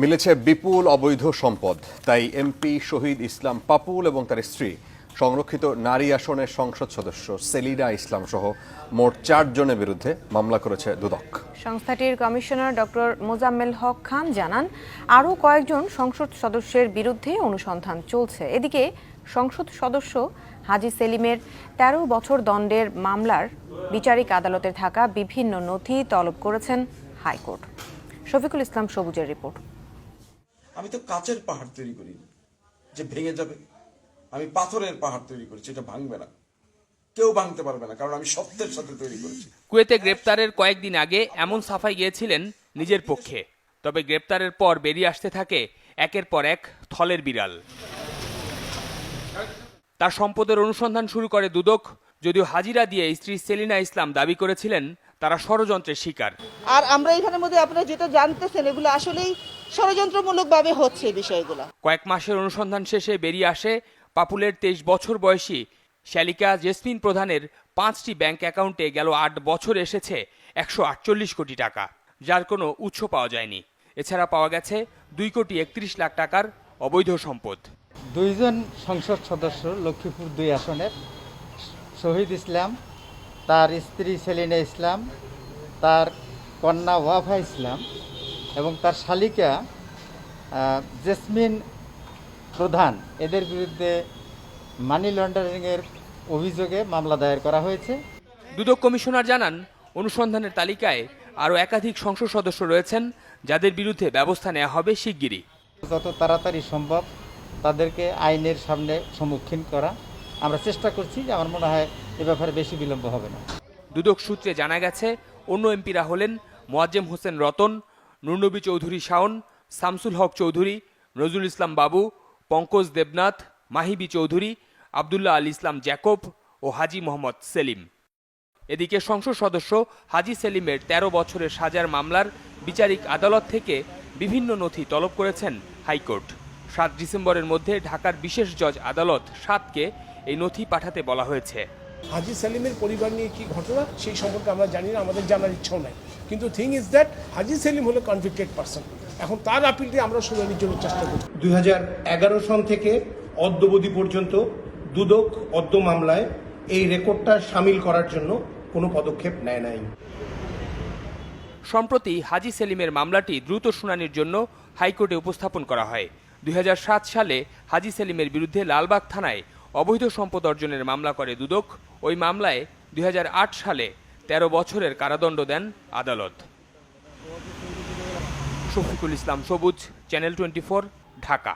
মিলেছে বিপুল অবৈধ সম্পদ। তাই এমপি শহীদ ইসলাম পাপুল এবং তার স্ত্রী, সংরক্ষিত নারী আসনের সংসদ সদস্য সেলিনা ইসলাম সহ মোট চারজনের বিরুদ্ধে মামলা করেছে দুদক। সংস্থাটির কমিশনার ডক্টর মোজাম্মেল হক খান জানান, আরও কয়েকজন সংসদ সদস্যের বিরুদ্ধে অনুসন্ধান চলছে। এদিকে সংসদ সদস্য হাজি সেলিমের ১৩ বছর দণ্ডের মামলার বিচারিক আদালতে থাকা বিভিন্ন নথি তলব করেছেন হাইকোর্ট। শফিকুল ইসলাম সবুজের রিপোর্ট। আমি তো কাচের পাহাড় তৈরি করি যে ভেঙে যাবে। আমি পাথরের পাহাড় তৈরি করেছি এটা ভাঙবে না। কেউ ভাঙতে পারবে না কারণ আমি সত্যের সাথে তৈরি করেছি। কুয়েতে গ্রেপ্তারের কয়েকদিন আগে এমন সাফাই গিয়েছিলেন নিজের পক্ষে। তবে গ্রেপ্তারের পর বেরিয়ে আসতে থাকে একের পর এক থলের বিড়াল। তার সম্পদের অনুসন্ধান শুরু করে দুদক। যদিও হাজিরা দিয়ে স্ত্রী সেলিনা ইসলাম দাবি করেছিলেন তারা ষড়যন্ত্রের শিকার। আর আমরা এখানের মধ্যে আপনারা যেটা জানতেছেন এগুলো আসলেই ষড়যন্ত্রমূলকভাবে হচ্ছে এই বিষয়গুলো। কয়েক মাসের অনুসন্ধান শেষে বেরিয়ে আসে পাপুলের তেইশ বছর বয়সী শ্যালিকা জেসমিন প্রধানের পাঁচটি ব্যাংক অ্যাকাউন্টে গেল আট বছর এসেছে একশো আটচল্লিশ কোটি টাকা যার কোনো উৎস পাওয়া যায়নি। এছাড়া পাওয়া গেছে দুই কোটি একত্রিশ লাখ টাকার অবৈধ সম্পদ। দুইজন সংসদ সদস্য লক্ষ্মীপুর দুই আসনের শহীদ ইসলাম তার স্ত্রী সেলিনা ইসলাম তার কন্যা ওয়াফা ইসলাম এবং তার শালিকা জেসমিন প্রধান। এদের বিরুদ্ধে মানি লন্ডারিংয়ের অভিযোগে মামলা দায়ের করা হয়েছে। দুদক কমিশনার জানান অনুসন্ধানের তালিকায় আরও একাধিক সংসদ সদস্য রয়েছেন যাদের বিরুদ্ধে ব্যবস্থা নেওয়া হবে শিগগিরই। যত তাড়াতাড়ি সম্ভব তাদেরকে আইনের সামনে সম্মুখীন করা। আমরা চেষ্টা করছি যে আমার মনে হয় এ ব্যাপারে বেশি বিলম্ব হবে না। দুদক সূত্রে জানা গেছে অন্য এমপিরা হলেন মোয়াজ্জেম হোসেন রতন নুরনবী চৌধুরী শাওন, শামসুল হক চৌধুরী, নজরুল ইসলাম বাবু, পঙ্কজ দেবনাথ, মাহিবি চৌধুরী, আবদুল্লাহ আল ইসলাম জ্যাকব ও হাজি মোহাম্মদ সেলিম। এদিকে সংসদ সদস্য হাজি সেলিমের ১৩ বছরের সাজার মামলার বিচারিক আদালত থেকে বিভিন্ন নথি তলব করেছেন হাইকোর্ট। সাত ডিসেম্বরের মধ্যে ঢাকার বিশেষ জজ আদালত সাতকে এই নথি পাঠাতে বলা হয়েছে। হাজি সেলিমের পরিবার নিয়ে কি ঘটনা সেই সম্পর্কে আমরা জানি না আমাদের জানার ইচ্ছাও নাই। কিন্তু thing is that Haji Selim হলো কনভিক্টেড পার্সন এখন তার আপিলটি আমরা শুনানির জন্য চেষ্টা করি দুই সন থেকে অদ্যবধি পর্যন্ত দুদক অদ্য মামলায় এই রেকর্ডটা সামিল করার জন্য কোনো পদক্ষেপ নেয় নাই। সম্প্রতি হাজি সেলিমের মামলাটি দ্রুত শুনানির জন্য হাইকোর্টে উপস্থাপন করা হয়। দুই হাজার সাত সালে হাজি সেলিমের বিরুদ্ধে লালবাগ থানায় অবৈধ সম্পদ অর্জনের মামলা করে দুদক। ওই মামলায় দুই হাজার আট সালে ১৩ বছরের কারাদণ্ড দেন আদালত। শফিকুল ইসলাম সবুজ, চ্যানেল টোয়েন্টি ঢাকা।